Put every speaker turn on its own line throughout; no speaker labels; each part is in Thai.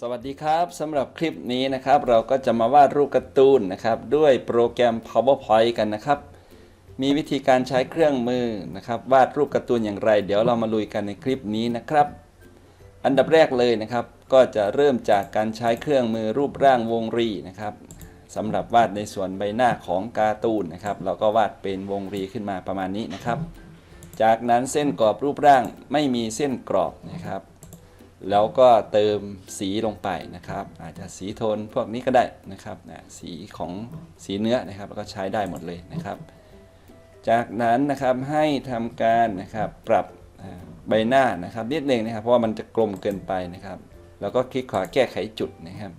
สวัสดีครับสำหรับคลิปนี้นะครับเราก็จะมาวาดรูปการ์ตูนนะครับด้วยโปรแกรม PowerPoint กันนะครับ มีวิธีการใช้เครื่องมือนะครับวาดรูปการ์ตูนอย่างไร เดี๋ยวเรามาลุยกันในคลิปนี้นะครับ อันดับแรกเลยนะครับ ก็จะเริ่มจากการใช้เครื่องมือรูปร่างวงรีนะครับสำหรับวาดในส่วนใบหน้าของการ์ตูนนะครับเราก็วาดเป็นวงรีขึ้นมาประมาณนี้นะครับ จากนั้นเส้นกรอบรูปร่างไม่มีเส้นกรอบนะครับ แล้วก็เติมสีลงไปนะครับ อาจจะสีโทนพวกนี้ก็ได้นะครับนะสีของสีเนื้อนะครับแล้วก็ใช้ได้หมดเลยนะครับ จากนั้นนะครับให้ทำการนะครับปรับใบหน้านะครับนิดนึงนะครับ เพราะว่ามันจะกลมเกินไปนะครับ แล้วก็คลิกขวาแก้ไขจุดนะครับ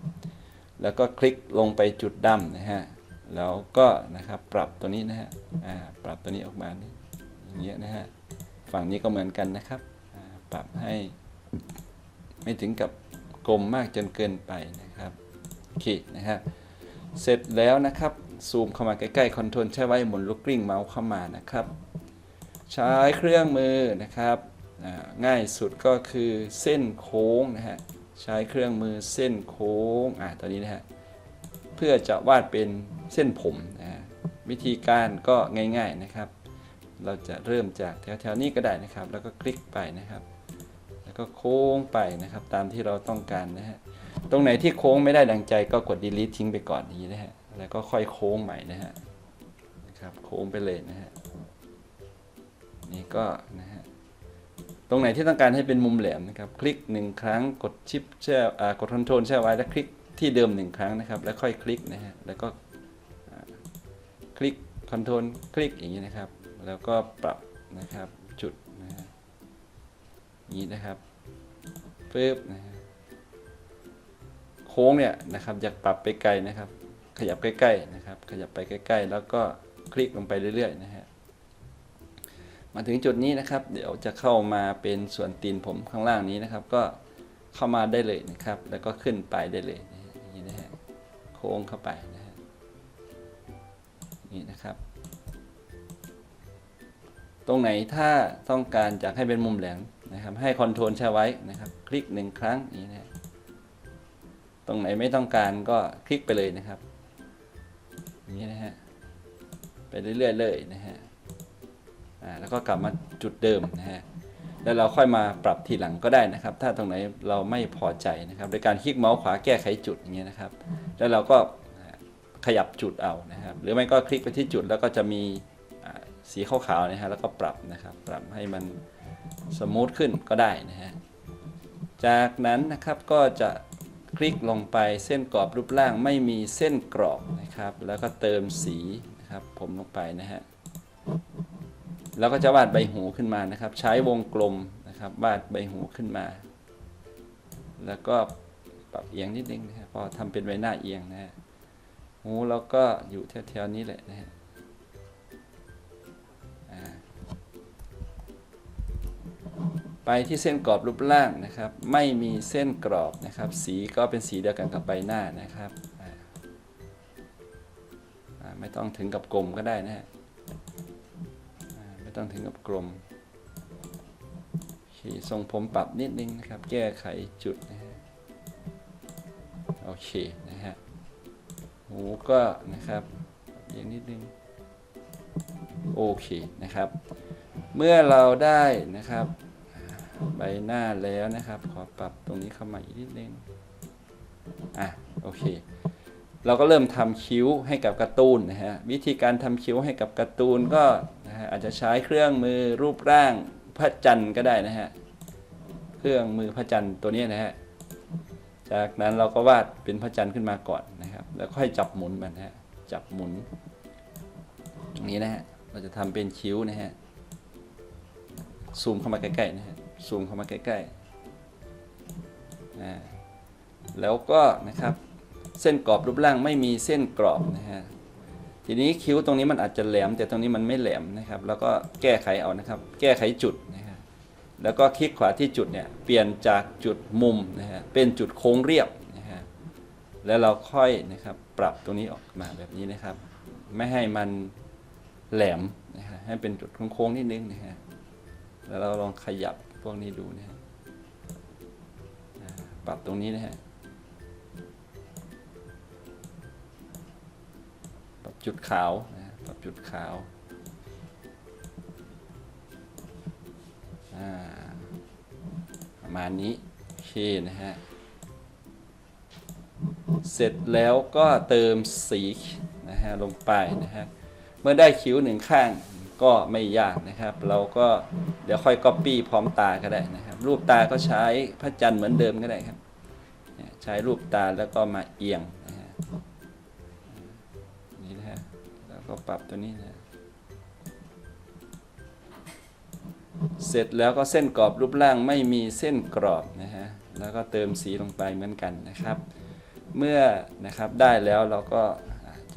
แล้วก็คลิกลงไปจุดดำนะฮะแล้วก็นะครับปรับตัวนี้นะฮะอ่าปรับตัวนี้ออกมานี่อย่างเงี้ยนะฮะฝั่งนี้ก็เหมือนกันนะครับอ่าปรับให้ ไม่ถึงกับกลมมากจนเกินไปนะครับโอเคนะครับเสร็จแล้วนะครับซูมเข้ามาใกล้ๆคอนโทรลใช้ไว้หมุนลูกกลิ้งเมาส์เข้ามานะครับ ใช้เครื่องมือนะครับง่ายสุดก็คือเส้นโค้งนะฮะใช้เครื่องมือเส้นโค้งอ่าตัวนี้นะฮะเพื่อจะวาดเป็นเส้นผมนะฮะวิธีการก็ง่าย ๆนะครับ เราจะเริ่มจากแถวๆนี้ก็ได้นะครับ แล้วก็คลิกไปนะครับ ก็โค้งไปนะครับ ตามที่เราต้องการนะฮะตรงไหนที่โค้งไม่ได้ดังใจก็กด delete ทิ้งไปก่อนนี้นะฮะแล้วก็ค่อยโค้งใหม่นะฮะนะครับโค้งไปเลยนะฮะนี่ก็นะฮะตรงไหนที่ต้องการให้เป็นมุมแหลมนะครับ คลิกหนึ่งครั้งกดชิปแช่อ่ากดคอนโทรลแช่ไว้แล้วคลิกที่เดิมหนึ่งครั้งนะครับ แล้วค่อยคลิกนะฮะแล้วก็คลิกคอนโทรลคลิกอย่างนี้นะครับ แล้วก็ปรับนะครับจุดนะฮะนี้นะครับ ปึ๊บนะโค้งเนี่ยนะครับอยากปรับไปไกลนะครับ ขยับใกล้ๆนะครับ ขยับไปใกล้ ๆ แล้วก็คลิกลงไปเรื่อยๆนะฮะมาถึงจุดนี้นะครับ เดี๋ยวจะเข้ามาเป็นส่วนตีนผมข้างล่างนี้นะครับ ก็เข้ามาได้เลยนะครับ แล้วก็ขึ้นไปได้เลยนะฮะอย่างนี้นะฮะโค้งเข้าไปนะฮะนี่นะครับ ตรงไหนถ้าต้องการอยากให้เป็นมุมแหลม นะครับ ให้คอนโทรลใช้ไว้นะครับ คลิกหนึ่งครั้งนี้นะตรงไหนไม่ต้องการก็คลิกไปเลยนะครับนี้นะฮะไปเรื่อยๆเลยนะฮะอ่าแล้วก็กลับมาจุดเดิมนะฮะแล้วเราค่อยมาปรับทีหลังก็ได้นะครับ ถ้าตรงไหนเราไม่พอใจนะครับโดยการคลิกเมาส์ขวาแก้ไขจุดอย่างเงี้ยนะครับ แล้วเราก็ขยับจุดเอานะครับ หรือไม่ก็คลิกไปที่จุดแล้วก็จะมีสีขาวๆนะฮะแล้วก็ปรับนะครับ ปรับให้มัน สมูทขึ้นก็ได้นะฮะ จากนั้นนะครับก็จะคลิกลงไปเส้นกรอบรูปร่างไม่มีเส้นกรอบนะครับ แล้วก็เติมสีนะครับผมลงไปนะฮะ แล้วก็จะวาดใบหูขึ้นมานะครับ ใช้วงกลมนะครับวาดใบหูขึ้นมา แล้วก็ปรับเอียงนิดนึงนะครับพอทำเป็นใบหน้าเอียงนะฮะหูเราก็อยู่แถวๆนี้แหละนะฮะ ไปที่เส้นกรอบรูปร่างนะครับ ไม่มีเส้นกรอบนะครับ สีก็เป็นสีเดียวกันกับใบหน้านะครับ ไม่ต้องถึงกับกลมก็ได้นะฮะไม่ต้องถึงกับกลมโอเคทรงผมปรับนิดนึงนะครับ แก้ไขจุดนะฮะโอเคนะฮะหูก็นะครับเอียงนิดนึงโอเคนะครับ เมื่อเราได้นะครับ ใบหน้าแล้วนะครับ ขอปรับตรงนี้เข้ามาอีกนิดนึงอะโอเค เราก็เริ่มทำคิ้วให้กับการ์ตูนนะฮะวิธีการทำคิ้วให้กับการ์ตูนก็นะฮะอาจจะใช้เครื่องมือรูปร่างพระจันทร์ก็ได้นะฮะเครื่องมือพระจันทร์ตัวนี้นะฮะจากนั้นเราก็วาดเป็นพระจันทร์ขึ้นมาก่อนนะครับ แล้วค่อยจับหมุนมันนะฮะจับหมุนตรงนี้นะฮะเราจะทำเป็นคิ้วนะฮะซูมเข้ามาใกล้ๆนะฮะ ซูมเข้ามาใกล้ๆแล้วก็นะครับเส้นกรอบรูปร่างไม่มีเส้นกรอบนะฮะทีนี้คิ้วตรงนี้มันอาจจะแหลม แต่ตรงนี้มันไม่แหลมนะครับ แล้วก็แก้ไขเอานะครับ แก้ไขจุดนะฮะแล้วก็คลิกขวาที่จุดเนี่ยเปลี่ยนจากจุดมุมนะฮะเป็นจุดโค้งเรียบนะฮะแล้วเราค่อยนะครับปรับตรงนี้ออกมาแบบนี้นะครับ ไม่ให้มันแหลมนะฮะให้เป็นจุดโค้งๆนิดนึงนะฮะแล้วเราลองขยับ พวกนี้ดูนะฮะปรับตรงนี้นะฮะปรับจุดขาวนะฮะปรับจุดขาวประมาณนี้โอเคนะฮะเสร็จแล้วก็เติมสีนะฮะลงไปนะฮะเมื่อได้คิ้วหนึ่งข้าง ก็ไม่ยากนะครับ เราก็เดี๋ยวค่อย Copy พร้อมตาก็ได้นะครับ รูปตาก็ใช้พระจันทร์เหมือนเดิมก็ได้ครับ ใช้รูปตาแล้วก็มาเอียงนะฮะนี่นะฮะแล้วก็ปรับตัวนี้นะเสร็จแล้วก็เส้นกรอบรูปร่างไม่มีเส้นกรอบนะฮะแล้วก็เติมสีลงไปเหมือนกันนะครับ เมื่อนะครับได้แล้วเราก็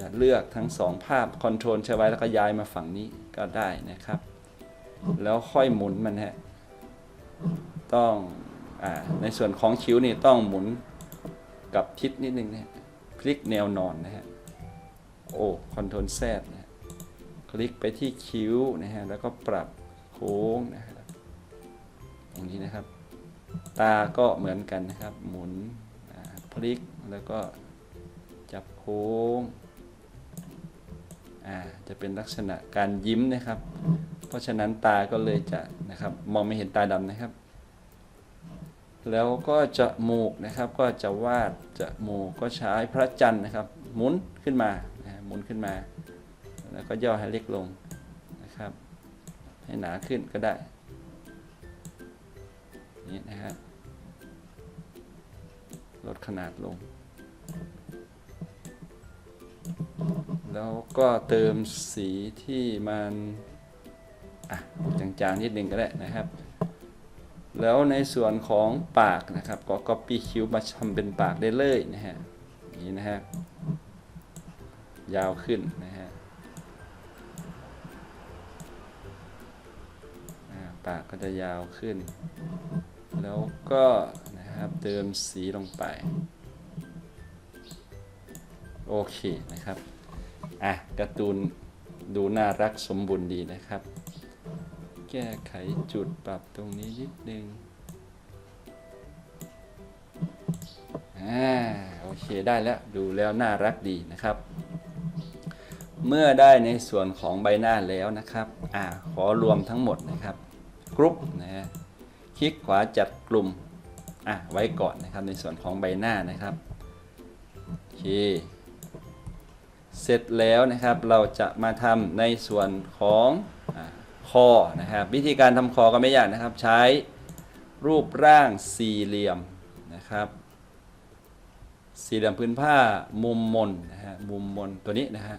จะเลือกทั้งสองภาพคอนโทรลใช้ไว้แล้วก็ย้ายมาฝั่งนี้ก็ได้นะครับ แล้วค่อยหมุนมันฮะต้องอในส่วนของคิ้วนี่ต้องหมุนกับทิศนิดนึงนะฮะคลิกแนวนอนนะฮะโอ้คอนโทรลแซดนะฮะคลิกไปที่คิ้วนะฮะแล้วก็ปรับโค้งนะครับอย่างนี้นะครับ ตาก็เหมือนกันนะครับ หมุนอ่าพลิกแล้วก็จับโค้ง อ่าจะเป็นลักษณะการยิ้มนะครับ เพราะฉะนั้นตาก็เลยจะนะครับมองไม่เห็นตาดำนะครับ แล้วก็จะมูกนะครับก็จะวาดจะมูกก็ใช้พระจันทร์นะครับ หมุนขึ้นมาหมุนขึ้นมา แล้วก็ย่อให้เล็กลงนะครับ ให้หนาขึ้นก็ได้นี่นะฮะลดขนาดลง แล้วก็เติมสีที่มันอะจางๆนิดนึงก็ได้นะครับ แล้วในส่วนของปากนะครับ ก็ copy คิ้วมาทำเป็นปากได้เลยนะฮะนี่นะฮะยาวขึ้นนะฮะปากก็จะยาวขึ้น แล้วก็นะครับเติมสีลงไป โอเคนะครับ อะการ์ตูนดูน่ารักสมบูรณ์ดีนะครับ แก้ไขจุดปรับตรงนี้นิดนึงอ่าโอเคได้แล้วดูแล้วน่ารักดีนะครับ เมื่อได้ในส่วนของใบหน้าแล้วนะครับอ่าขอรวมทั้งหมดนะครับกรุ๊ปนะฮะคลิกขวาจัดกลุ่มอะไว้ก่อนนะครับในส่วนของใบหน้านะครับโอเค เสร็จแล้วนะครับเราจะมาทำในส่วนของอคอนะครับ วิธีการทำคอก็ไม่ยากนะครับ ใช้รูปร่างสี่เหลี่ยมนะครับ สี่เหลี่ยมพื้นผ้ามุมมนนะฮะมุมมนตัวนี้นะฮะ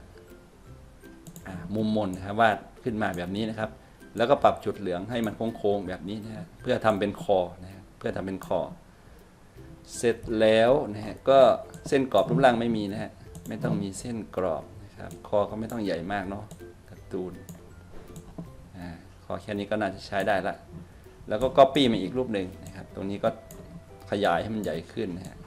มุมมนนะครับวาดขึ้นมาแบบนี้นะครับ แล้วก็ปรับจุดเหลืองให้มันโค้งๆแบบนี้นะฮะเพื่อทำเป็นคอนะฮะเพื่อทำเป็นคอ เสร็จแล้วนะฮะก็เส้นกรอบรูปร่างไม่มีนะฮะ ไม่ต้องมีเส้นกรอบนะครับ คอก็ไม่ต้องใหญ่มากเนาะการ์ตูนอ่าคอแค่นี้ก็น่าจะใช้ได้ละแล้วก็ copy มาอีกรูปหนึ่งนะครับ ตรงนี้ก็ขยายให้มันใหญ่ขึ้นนะฮะ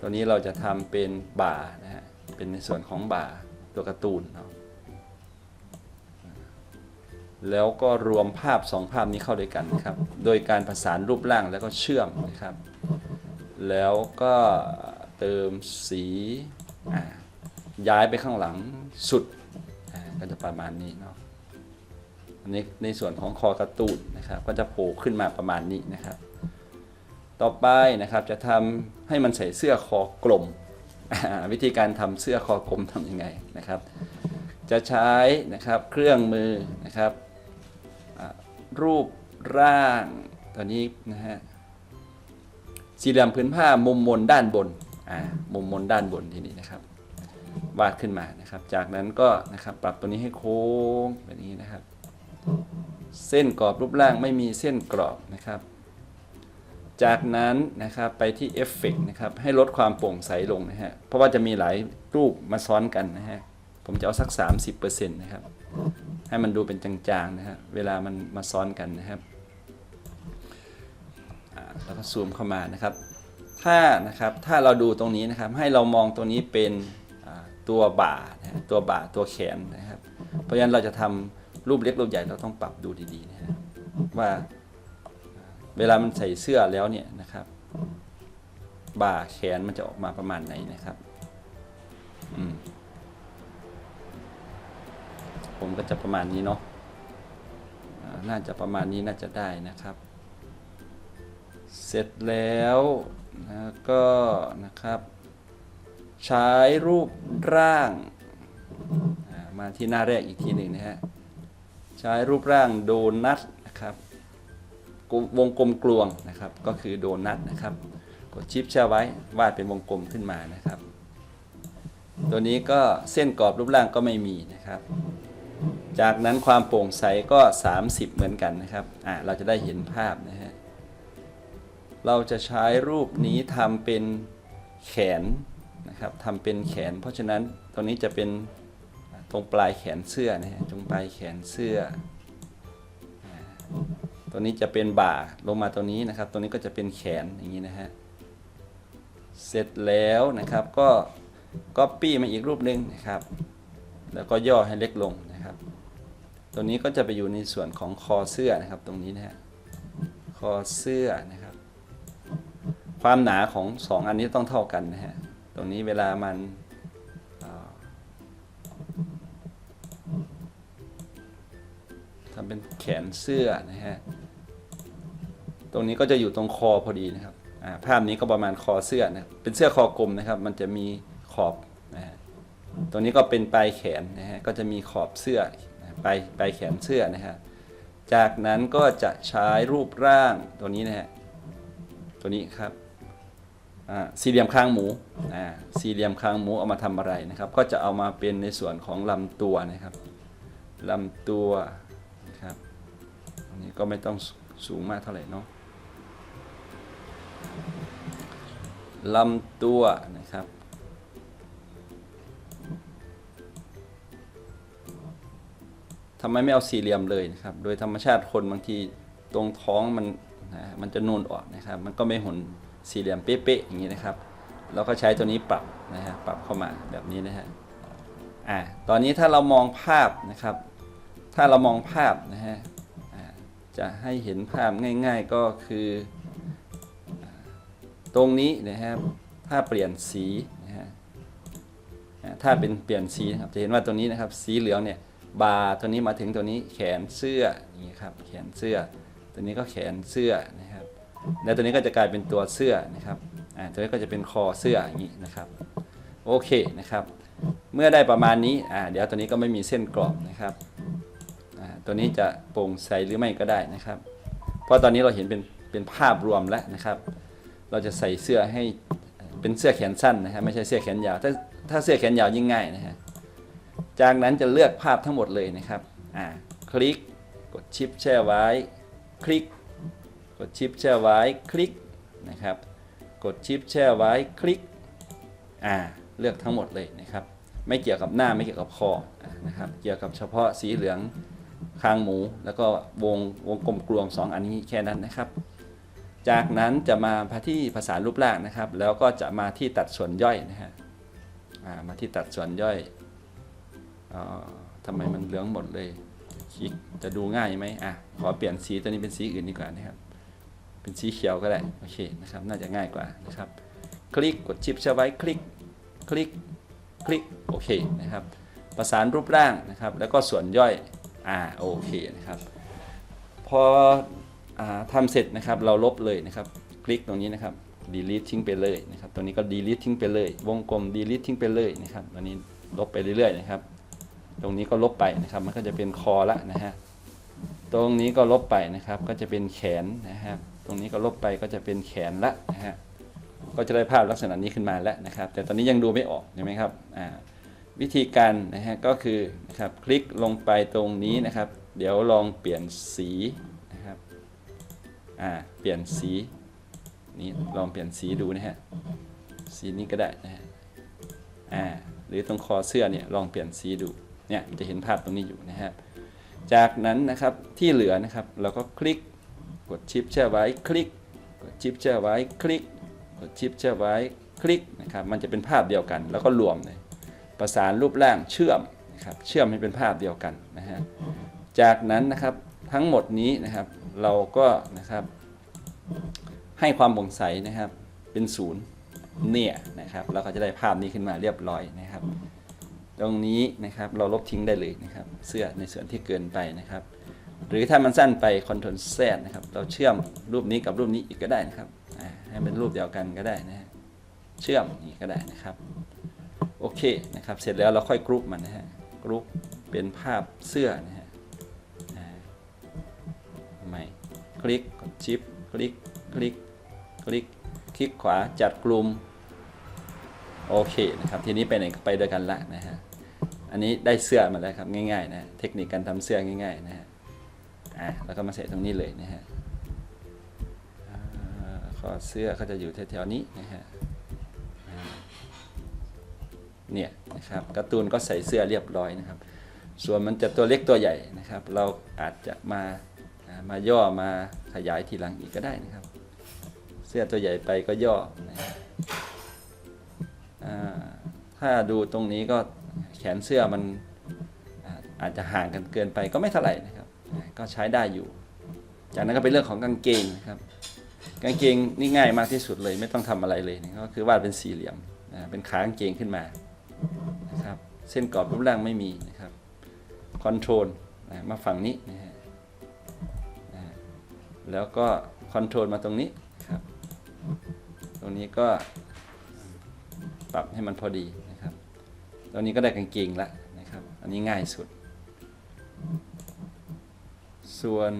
ตัวนี้เราจะทำเป็นบ่านะฮะเป็นในส่วนของบ่าตัวการ์ตูนเนาะแล้วก็รวมภาพสองภาพนี้เข้าด้วยกันนะครับ โดยการประสานรูปร่างแล้วก็เชื่อมนะครับ แล้วก็ เติมสีย้ายไปข้างหลังสุดก็จะประมาณนี้เนาะอันนี้ในส่วนของคอกร์ตูนนะครับ ก็จะโผล่ขึ้นมาประมาณนี้นะครับ ต่อไปนะครับจะทำให้มันใส่เสื้อคอกลม วิธีการทำเสื้อคอกลมทำยังไงนะครับ จะใช้นะครับเครื่องมือนะครับรูปร่างตัวนี้นะฮะสี่เหลี่ยมพื้นผ้ามุมมนด้านบน มุมมนด้านบนที่นี่นะครับ วาดขึ้นมานะครับ จากนั้นก็นะครับปรับตัวนี้ให้โค้งแบบนี้นะครับ เส้นกรอบรูปร่างไม่มีเส้นกรอบนะครับ จากนั้นนะครับไปที่เอฟเฟกนะครับให้ลดความโปร่งใสลงนะฮะเพราะว่าจะมีหลายรูปมาซ้อนกันนะฮะผมจะเอาสัก 30%นะครับให้มันดูเป็นจางๆนะฮะเวลามันมาซ้อนกันนะครับแล้วก็ซูมเข้ามานะครับ ถ้านะครับถ้าเราดูตรงนี้นะครับให้เรามองตัวนี้เป็นตัวบ่าตัวบ่าตัวแขนนะครับ เพราะฉะนั้นเราจะทำรูปเล็กรูปใหญ่เราต้องปรับดูดีๆนะฮะว่าเวลามันใส่เสื้อแล้วเนี่ยนะครับ บ่าแขนมันจะออกมาประมาณไหนนะครับอืมผมก็จะประมาณนี้เนาะน่าจะประมาณนี้น่าจะได้นะครับ เสร็จแล้ว นะก็นะครับ ใช้รูปร่าง มาที่หน้าแรกอีกทีหนึ่งนะฮะ ใช้รูปร่างโดนัทนะครับ วงกลมกลวงนะครับ ก็คือโดนัทนะครับ กดชิปแช่ไว้ วาดเป็นวงกลมขึ้นมานะครับ ตัวนี้ก็เส้นกรอบรูปร่างก็ไม่มีนะครับ จากนั้นความโปร่งใสก็ 30 เหมือนกันนะครับ อ่าเราจะได้เห็นภาพนะฮะ เราจะใช้รูปนี้ทำเป็นแขนนะครับทำเป็นแขน เพราะฉะนั้นตรงนี้จะเป็นตรงปลายแขนเสื้อนะฮะตรงปลายแขนเสื้อ ตัวนี้จะเป็นบ่าลงมาตัวนี้นะครับ ตัวนี้ก็จะเป็นแขนอย่างนี้นะฮะ เสร็จแล้วนะครับก็ก๊อปปี้มาอีกรูปหนึ่งนะครับ แล้วก็ย่อให้เล็กลงนะครับ ตัวนี้ก็จะไปอยู่ในส่วนของคอเสื้อนะครับตรงนี้นะฮะ คอเสื้อนะครับ ความหนาของสองอันนี้ต้องเท่ากันนะฮะ ตรงนี้เวลามันทำเป็นแขนเสื้อนะฮะ ตรงนี้ก็จะอยู่ตรงคอพอดีนะครับ ภาพนี้ก็ประมาณคอเสื้อนะ เป็นเสื้อคอกลมนะครับ มันจะมีขอบนะฮะ ตรงนี้ก็เป็นปลายแขนนะฮะ ก็จะมีขอบเสื้อปลายปลายแขนเสื้อนะฮะ จากนั้นก็จะใช้รูปร่างตัวนี้นะฮะ ตัวนี้ครับ สี่เหลี่ยมคางหมูสี่เหลี่ยมคางหมูเอามาทำอะไรนะครับ ก็จะเอามาเป็นในส่วนของลำตัวนะครับลำตัวนะครับอันนี้ก็ไม่ต้องสูงมากเท่าไหร่เนาะลำตัวนะครับ ทำไมไม่เอาสี่เหลี่ยมเลยนะครับ โดยธรรมชาติคนบางทีตรงท้องมันนะมันจะนูนออกนะครับ มันก็ไม่หุ่น สี่เหลี่ยมเป๊ะๆอย่างนี้นะครับเราก็ใช้ตัวนี้ปรับนะฮะปรับเข้ามาแบบนี้นะฮะอ่าตอนนี้ถ้าเรามองภาพนะครับ ถ้าเรามองภาพนะฮะจะให้เห็นภาพง่าย ๆก็คือ ตรงนี้นะครับ ถ้าเปลี่ยนสีนะฮะถ้าเป็นเปลี่ยนสีนะครับจะเห็นว่าตัวนี้นะครับ สีเหลืองเนี่ยบาตัวนี้มาถึงตัวนี้แขนเสื้อนี้ครับแขนเสื้อ ตัวนี้ก็แขนเสื้อนะครับ แล้วตัวนี้ก็จะกลายเป็นตัวเสื้อนะครับอ่าตัวนี้ก็จะเป็นคอเสื้ออย่างนี้นะครับโอเคนะครับ เมื่อได้ประมาณนี้อ่าเดี๋ยวตัวนี้ก็ไม่มีเส้นกรอบนะครับอ่าตัวนี้จะโปร่งใสหรือไม่ก็ได้นะครับ เพราะตอนนี้เราเห็นเป็นเป็นภาพรวมแล้วนะครับ เราจะใส่เสื้อให้เป็นเสื้อแขนสั้นนะฮะไม่ใช่เสื้อแขนยาวถ้าถ้าเสื้อแขนยาวยิ่งง่ายนะฮะจากนั้นจะเลือกภาพทั้งหมดเลยนะครับอ่าคลิกกดชิปแช่ไว้ คลิก กดชิปแช่ไว้คลิกนะครับ กดชิปแช่ไว้คลิกอ่าเลือกทั้งหมดเลยนะครับ ไม่เกี่ยวกับหน้าไม่เกี่ยวกับคอนะครับ เกี่ยวกับเฉพาะสีเหลืองคางหมู แล้วก็วงวงกลมกลวงสองอันนี้แค่นั้นนะครับ จากนั้นจะมาพาที่ภาษารูปร่างนะครับ แล้วก็จะมาที่ตัดส่วนย่อยนะฮะอ่ามาที่ตัดส่วนย่อยอ๋อทำไมมันเหลืองหมดเลยคลิกจะดูง่ายไหมอะขอเปลี่ยนสีตัวนี้เป็นสีอื่นดีกว่านะครับ เป็นสีเขียวก็ได้โอเคนะครับน่าจะง่ายกว่านะครับ คลิกกดชิปใช้ไว้คลิกคลิกคลิกโอเคนะครับ ประสานรูปร่างนะครับ แล้วก็ส่วนย่อยอ่าโอเคนะครับ พออ่าทำเสร็จนะครับเราลบเลยนะครับ คลิกตรงนี้นะครับ delete ทิ้งไปเลยนะครับตัวนี้ก็ delete ทิ้งไปเลย วงกลม delete ทิ้งไปเลยนะครับตัวนี้ลบไปเรื่อยๆนะครับ ตรงนี้ก็ลบไปนะครับ มันก็จะเป็นคอละนะฮะตรงนี้ก็ลบไปนะครับ ก็จะเป็นแขนนะครับ รงนี้ก็ลบไปก็จะเป็นแขนละนะฮะก็จะได้ภาพลักษณะนี้ขึ้นมาแล้วนะครับ แต่ตอนนี้ยังดูไม่ออกใช่ไหมครับอ่าวิธีการนะฮะก็คือนะครับคลิกลงไปตรงนี้นะครับ เดี๋ยวลองเปลี่ยนสีนะครับอ่าเปลี่ยนสีนี่ลองเปลี่ยนสีดูนะฮะสีนี้ก็ได้นะฮะอ่าหรือตรงคอเสื้อเนี่ยลองเปลี่ยนสีดูเนี่ยจะเห็นภาพตรงนี้อยู่นะฮะจากนั้นนะครับที่เหลือนะครับเราก็คลิก กดชิปแช่ไว้คลิก กดชิปแช่ไว้คลิก กดชิปแช่ไว้คลิกนะครับ มันจะเป็นภาพเดียวกัน แล้วก็รวมเลยประสานรูปร่างเชื่อมนะครับ เชื่อมให้เป็นภาพเดียวกันนะฮะ จากนั้นนะครับทั้งหมดนี้นะครับเราก็นะครับให้ความโปร่งใสนะครับเป็นศูนย์เนี่ยนะครับเราก็จะได้ภาพนี้ขึ้นมาเรียบร้อยนะครับ ตรงนี้นะครับเราลบทิ้งได้เลยนะครับ เสื้อในส่วนที่เกินไปนะครับ หรือถ้ามันสั้นไปคอนโทรลแซนะครับ เราเชื่อมรูปนี้กับรูปนี้อีกก็ได้นะครับ ให้เป็นรูปเดียวกันก็ได้นะฮะ เชื่อมอีกก็ได้นะครับ โอเคนะครับ เสร็จแล้วเราค่อยกรุ๊ปมันนะฮะ กรุ๊ปเป็นภาพเสื้อนะฮะใหม่คลิกกดชิป คลิก คลิก คลิก คลิกขวาจัดกลุ่ม โอเคนะครับ ทีนี้ไปไหนไปด้วยกันละนะฮะ อันนี้ได้เสื้อมาแล้วครับง่ายๆนะ เทคนิคการทำเสื้อง่ายๆนะฮะ อะแล้วก็มาใส่ตรงนี้เลยนะฮะอ่าข้อเสื้อก็จะอยู่แถวๆนี้นะฮะเนี่ยนะครับการ์ตูนก็ใส่เสื้อเรียบร้อยนะครับ ส่วนมันจะตัวเล็กตัวใหญ่นะครับ เราอาจจะมามาย่อมาขยายทีหลังอีกก็ได้นะครับ เสื้อตัวใหญ่ไปก็ย่อนะถ้าดูตรงนี้ก็แขนเสื้อมันอาจจะห่างกันเกินไปก็ไม่เท่าไหร่นะครับ ก็ใช้ได้อยู่ จากนั้นก็เป็นเรื่องของกางเกงนะครับ กางเกงนี่ง่ายมากที่สุดเลยไม่ต้องทำอะไรเลยนะก็คือวาดเป็นสี่เหลี่ยมนะเป็นขากางเกงขึ้นมานะครับ เส้นกรอบรูปร่างไม่มีนะครับคอนโทรลนะมาฝั่งนี้นะฮะแล้วก็คอนโทรลมาตรงนี้ครับ ตรงนี้ก็ปรับให้มันพอดีนะครับ ตรงนี้ก็ได้กางเกงละนะครับ อันนี้ง่ายสุด ส่วน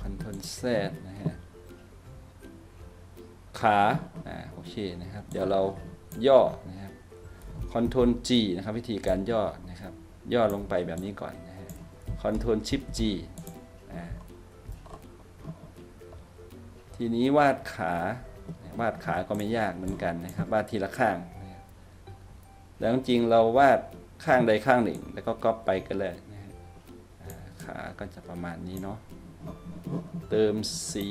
คอนโทรลแซดนะฮะขาอ่าโอเคนะครับ เดี๋ยวเราย่อนะครับคอนโทรล G นะครับ วิธีการย่อนะครับ ย่อลงไปแบบนี้ก่อนนะฮะคอนโทรลชิป G อ่าทีนี้วาดขาวาดขาก็ไม่ยากเหมือนกันนะครับ วาดทีละข้างแล้วจริงเราวาดข้างใดข้างหนึ่ง แล้วก็ก๊อปไปก็เลย ขาก็จะประมาณนี้เนาะเติมสี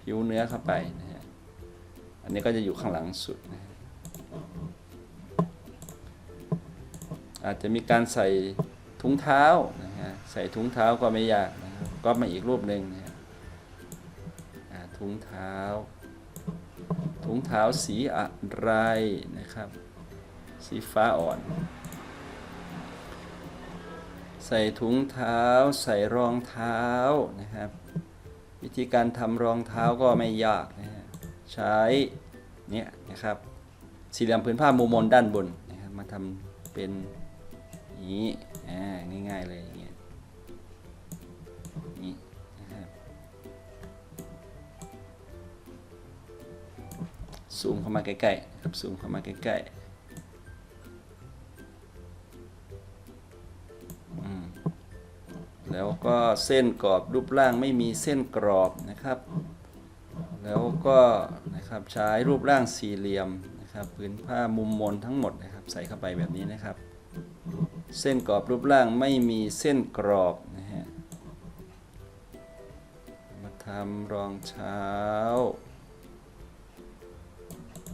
ผิวเนื้อเข้าไปนะฮะอันนี้ก็จะอยู่ข้างหลังสุดนะฮะอาจจะมีการใส่ถุงเท้านะฮะใส่ถุงเท้าก็ไม่ยากนะครับก็มาอีกรูปหนึ่งนะฮะถุงเท้า ถุงเท้าสีอะไรนะครับ สีฟ้าอ่อน ใส่ถุงเท้า ใส่รองเท้านะครับ วิธีการทำรองเท้าก็ไม่ยากนะฮะใช้เนี่ยนะครับสี่เหลี่ยมผืนผ้ามุมมนด้านบนนะครับมาทำเป็นนี้อ่าง่ายๆเลยอย่างเงี้ยนี่นะครับซูมเข้ามาใกล้ๆครับซูมเข้ามาใกล้ๆ แล้วก็เส้นกรอบรูปร่างไม่มีเส้นกรอบนะครับ แล้วก็นะครับใช้รูปร่างสี่เหลี่ยมนะครับพื้นผ้ามุมมนทั้งหมดนะครับ ใส่เข้าไปแบบนี้นะครับ เส้นกรอบรูปร่างไม่มีเส้นกรอบนะฮะมาทำรองเท้า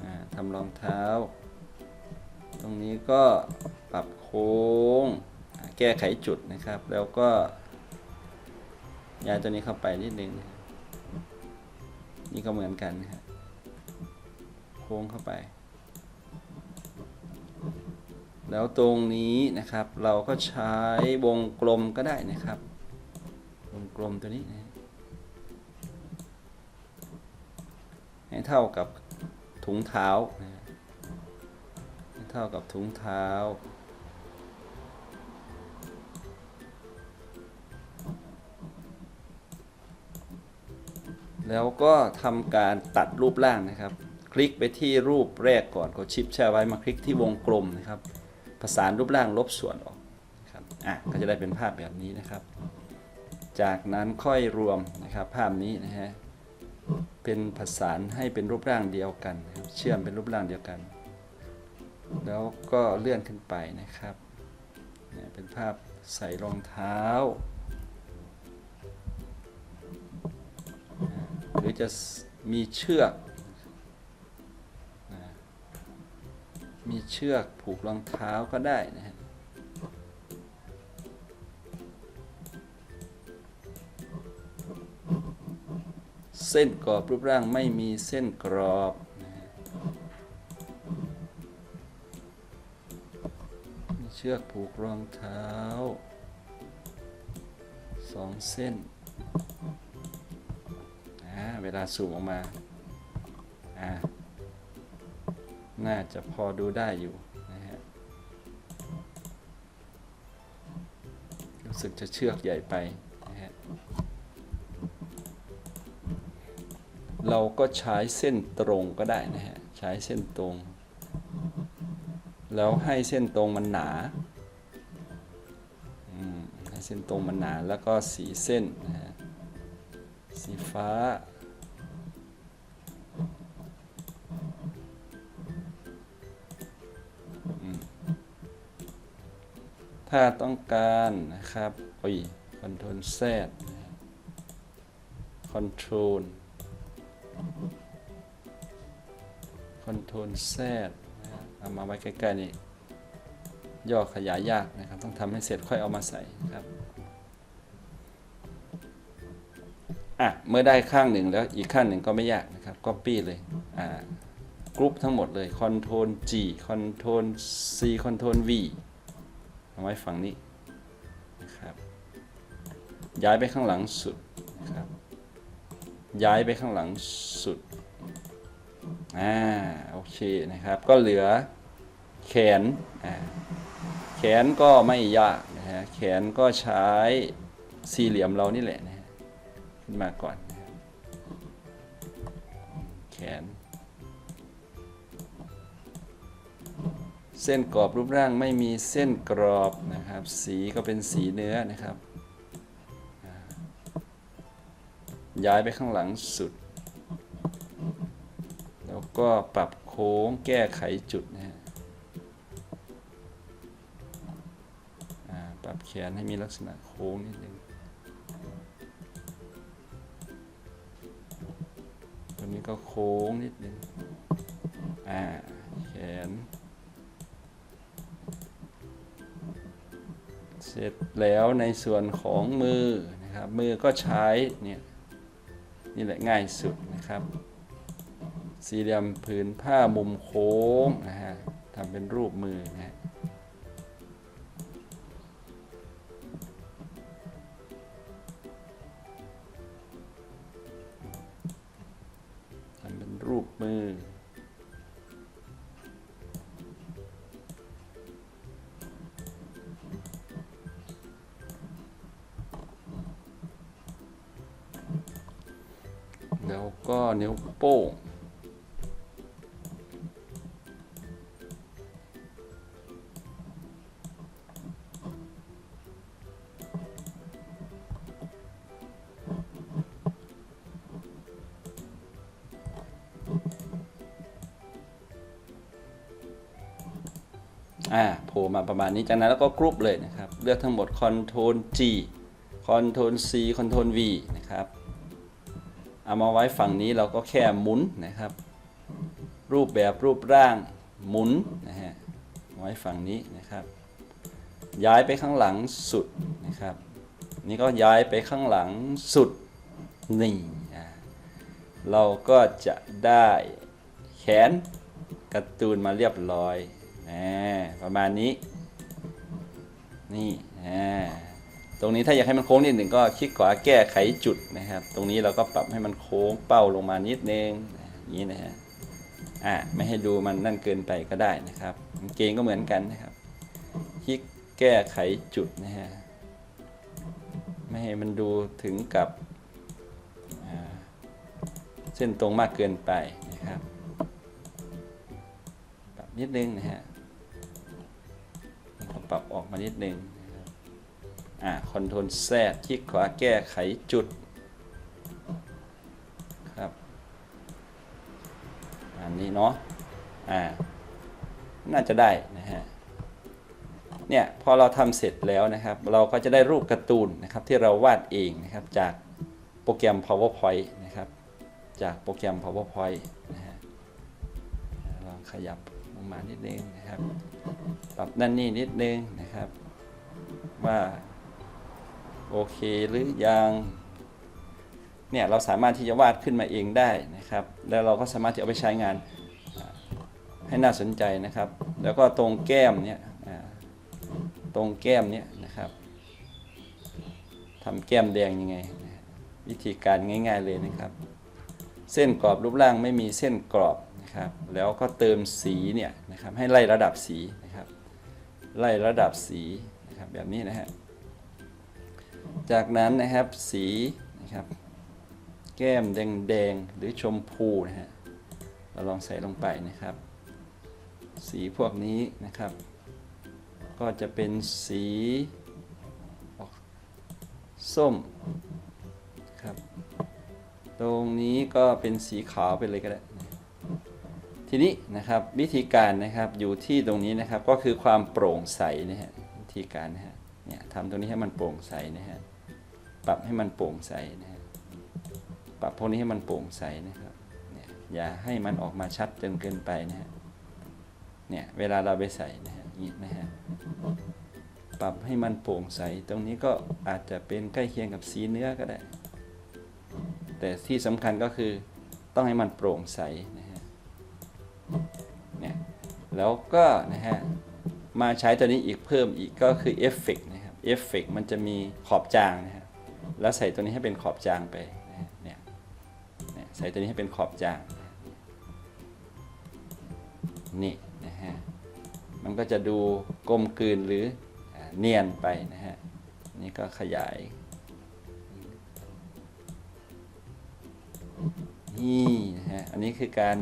อ่าทำรองเท้า ตรงนี้ก็ปรับโค้ง แก้ไขจุดนะครับ แล้วก็ ย้ายตัวนี้เข้าไปนิดนึง นี่ก็เหมือนกันนะครับโค้งเข้าไป แล้วตรงนี้นะครับ เราก็ใช้วงกลมก็ได้นะครับ วงกลมตัวนี้นะให้เท่ากับถุงเท้านะให้เท่ากับถุงเท้า แล้วก็ทำการตัดรูปร่างนะครับ คลิกไปที่รูปแรกก่อนกดชิปแช่ไว้มาคลิกที่วงกลมนะครับประสานรูปร่างลบส่วนออกครับอะก็จะได้เป็นภาพแบบนี้นะครับ จากนั้นค่อยรวมนะครับภาพนี้นะฮะเป็นประสานให้เป็นรูปร่างเดียวกัน เชื่อมเป็นรูปร่างเดียวกัน แล้วก็เลื่อนขึ้นไปนะครับเนี่ยเป็นภาพใส่รองเท้า หรือจะมีเชือกนะมีเชือกผูกรองเท้าก็ได้นะฮะเส้นกรอบรูปร่างไม่มีเส้นกรอบนะฮะชือกผูกรองเท้าสองเส้น ลาสูบออกมาอ่าน่าจะพอดูได้อยู่นะฮะรู้สึกจะเชือกใหญ่ไปนะฮะเราก็ใช้เส้นตรงก็ได้นะฮะใช้เส้นตรง แล้วให้เส้นตรงมันหนาอืมให้เส้นตรงมันหนาแล้วก็สีเส้นนะฮะสีฟ้า ถ้าต้องการนะครับโอ้ยคอนโทรลแซดคอนโทรลคอนโทรลแซดเอามาไว้ใกล้ๆนี่ย่อขยายยากนะครับ ต้องทำให้เสร็จค่อยเอามาใส่ครับอะเมื่อได้ข้างหนึ่งแล้วอีกข้างหนึ่งก็ไม่ยากนะครับ Copy เลยอ่ากรุ๊ปทั้งหมดเลย Ctrl G Ctrl C Ctrl V เอาไว้ฝั่งนี้นะครับ ย้ายไปข้างหลังสุดนะครับ ย้ายไปข้างหลังสุด อ่า โอเคนะครับ ก็เหลือแขน อ่า แขนก็ไม่ยากนะฮะ แขนก็ใช้สี่เหลี่ยมเรานี่แหละนะฮะ ขึ้นมาก่อนนะแขน เส้นกรอบรูปร่างไม่มีเส้นกรอบนะครับ สีก็เป็นสีเนื้อนะครับ ย้ายไปข้างหลังสุด แล้วก็ปรับโค้งแก้ไขจุดนะฮะปรับแขนให้มีลักษณะโค้งนิดนึงตัวนี้ก็โค้งนิดนึงอ่าแขน เสร็จแล้วในส่วนของมือนะครับมือก็ใช้เนี่ยนี่แหละง่ายสุดนะครับ สี่เหลี่ยมผืนผ้ามุมโค้งนะฮะทำเป็นรูปมือนะฮะทำเป็นรูปมือ นิ้วโป้งอ่าโผล่มาประมาณนี้จากนั้นแล้วก็กรุ๊ปเลยนะครับ เลือกทั้งหมด Ctrl G Ctrl C Ctrl V นะครับ เอามาไว้ฝั่งนี้เราก็แค่หมุนนะครับ รูปแบบรูปร่างหมุนนะฮะไว้ฝั่งนี้นะครับ ย้ายไปข้างหลังสุดนะครับ นี่ก็ย้ายไปข้างหลังสุดนี่เราก็จะได้แขนการ์ตูนมาเรียบร้อยนะประมาณนี้ นี่อ่า ตรงนี้ถ้าอยากให้มันโค้งนิดหนึ่งก็คลิกขวาแก้ไขจุดนะครับ ตรงนี้เราก็ปรับให้มันโค้งเป้าลงมานิดนึงอย่างนี้นะฮะอ่าไม่ให้ดูมันนั่นเกินไปก็ได้นะครับกางเกงก็เหมือนกันนะครับ คลิกแก้ไขจุดนะฮะไม่ให้มันดูถึงกับเส้นตรงมากเกินไปนะครับปรับนิดนึงนะฮะปรับออกมานิดนึง อ่าคอนโทรลแซดคลิกขวาแก้ไขจุดครับอันนี้เนาะอ่าน่าจะได้นะฮะเนี่ยพอเราทำเสร็จแล้วนะครับ เราก็จะได้รูปการ์ตูนนะครับที่เราวาดเองนะครับจากโปรแกรม PowerPoint นะครับจากโปรแกรม PowerPoint นะฮะลองขยับลงมานิดนึงนะครับ ปรับนั่นนี่นิดนึงนะครับ ว่า โอเคหรือยังเนี่ยเราสามารถที่จะวาดขึ้นมาเองได้นะครับ แล้วเราก็สามารถที่เอาไปใช้งานให้น่าสนใจนะครับ แล้วก็ตรงแก้มเนี่ยตรงแก้มเนี่ยนะครับทำแก้มแดงยังไง วิธีการง่าย ๆเลยนะครับ เส้นกรอบรูปร่างไม่มีเส้นกรอบนะครับ แล้วก็เติมสีเนี่ยนะครับให้ไล่ระดับสีนะครับ ไล่ระดับสีนะครับแบบนี้นะฮะ จากนั้นนะครับสีนะครับ แก้มแดงๆหรือชมพูนะฮะเราลองใส่ลงไปนะครับ สีพวกนี้นะครับ ก็จะเป็นสีออกส้มครับ ตรงนี้ก็เป็นสีขาวไปเลยก็ได้ ทีนี้นะครับวิธีการนะครับอยู่ที่ตรงนี้นะครับก็คือความโปร่งใสนะฮะวิธีการนะฮะเนี่ยทำตรงนี้ให้มันโปร่งใสนะฮะ ปรับให้มันโปร่งใสนะฮะปรับพวกนี้ให้มันโปร่งใสนะครับเนี่ยอย่าให้มันออกมาชัดจนเกินไปนะฮะเนี่ยเวลาเราไปใส่นะฮะนี้นะฮะปรับให้มันโปร่งใส ตรงนี้ก็อาจจะเป็นใกล้เคียงกับสีเนื้อก็ได้ แต่ที่สำคัญก็คือต้องให้มันโปร่งใสนะฮะเนี่ยแล้วก็นะฮะมาใช้ตัวนี้อีกเพิ่มอีกก็คือเอฟเฟกนะครับเอฟเฟกมันจะมีขอบจางนะฮะ แล้วใส่ตัวนี้ให้เป็นขอบจางไปเนี่ยใส่ตัวนี้ให้เป็นขอบจาง นี่นะฮะ มันก็จะดูกลมกลืนหรือเนียนไปนะฮะ นี่ก็ขยาย นี่นะฮะ อันนี้คือการ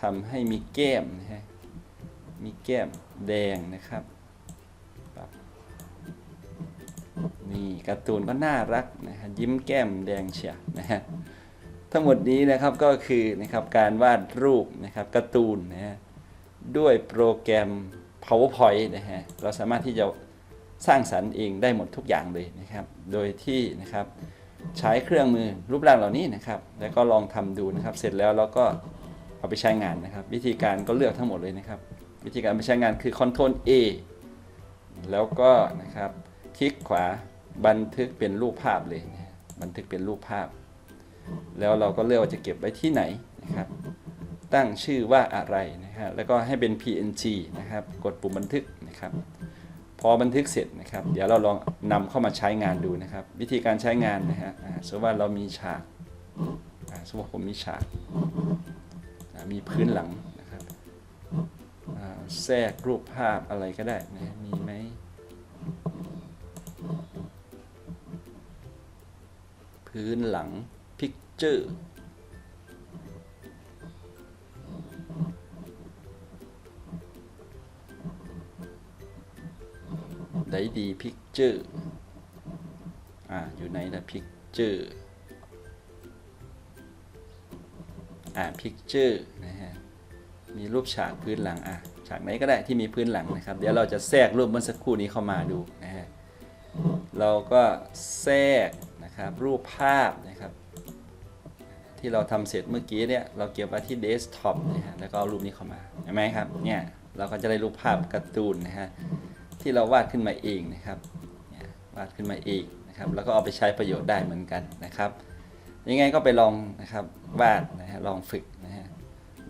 ทำให้มีแก้มนะฮะ มีแก้มแดงนะครับ นี่การ์ตูนก็น่ารักนะฮะยิ้มแก้มแดงเชียนะฮะทั้งหมดนี้นะครับก็คือนะครับการวาดรูปนะครับการ์ตูนนะฮะด้วยโปรแกรม PowerPoint นะฮะเราสามารถที่จะสร้างสรรค์เองได้หมดทุกอย่างเลยนะครับ โดยที่นะครับใช้เครื่องมือรูปร่างเหล่านี้นะครับ แล้วก็ลองทำดูนะครับ เสร็จแล้วเราก็เอาไปใช้งานนะครับ วิธีการก็เลือกทั้งหมดเลยนะครับ วิธีการไปใช้งานคือ Ctrl A แล้วก็นะครับ คลิกขวาบันทึกเป็นรูปภาพเลย บันทึกเป็นรูปภาพ แล้วเราก็เลือกว่าจะเก็บไว้ที่ไหนนะครับ ตั้งชื่อว่าอะไรนะครับแล้วก็ให้เป็น PNG นะครับ กดปุ่มบันทึกนะครับ พอบันทึกเสร็จนะครับ เดี๋ยวเราลองนำเข้ามาใช้งานดูนะครับ วิธีการใช้งานนะฮะสมมติว่าเรามีฉากสมมติว่าผมมีฉาก มีพื้นหลังนะครับแทรกรูปภาพอะไรก็ได้นะมีไหม พื้นหลัง picture ไดดีพิกเจอร์อ่า อยู่ในนะพิกเจอร์อ่าพิกเจอร์นะฮะ มีรูปฉากพื้นหลัง อะ ฉากไหนก็ได้ที่มีพื้นหลังนะครับ เดี๋ยวเราจะแทรกรูปเมื่อสักครู่นี้เข้ามาดูนะฮะ เราก็แทรกนะครับรูปภาพนะครับ ที่เราทำเสร็จเมื่อกี้เนี่ยเราเก็บไว้ที่เดสก์ท็อปนะฮะแล้วก็เอารูปนี้เข้ามาเห็นไหมครับเนี่ยเราก็จะได้รูปภาพการ์ตูนนะฮะที่เราวาดขึ้นมาเองนะครับวาดขึ้นมาเองนะครับแล้วก็เอาไปใช้ประโยชน์ได้เหมือนกันนะครับ ยังไงก็ไปลองนะครับวาดนะฮะลองฝึกนะฮะ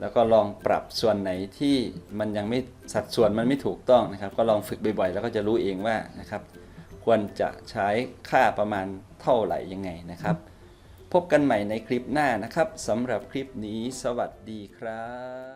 แล้วก็ลองปรับส่วนไหนที่มันยังไม่สัดส่วนมันไม่ถูกต้องนะครับ ก็ลองฝึกบ่อยๆ แล้วก็จะรู้เองว่านะครับ ควรจะใช้ค่าประมาณเท่าไหร่ยังไงนะครับ พบกันใหม่ในคลิปหน้านะครับสำหรับคลิปนี้ สวัสดีครับ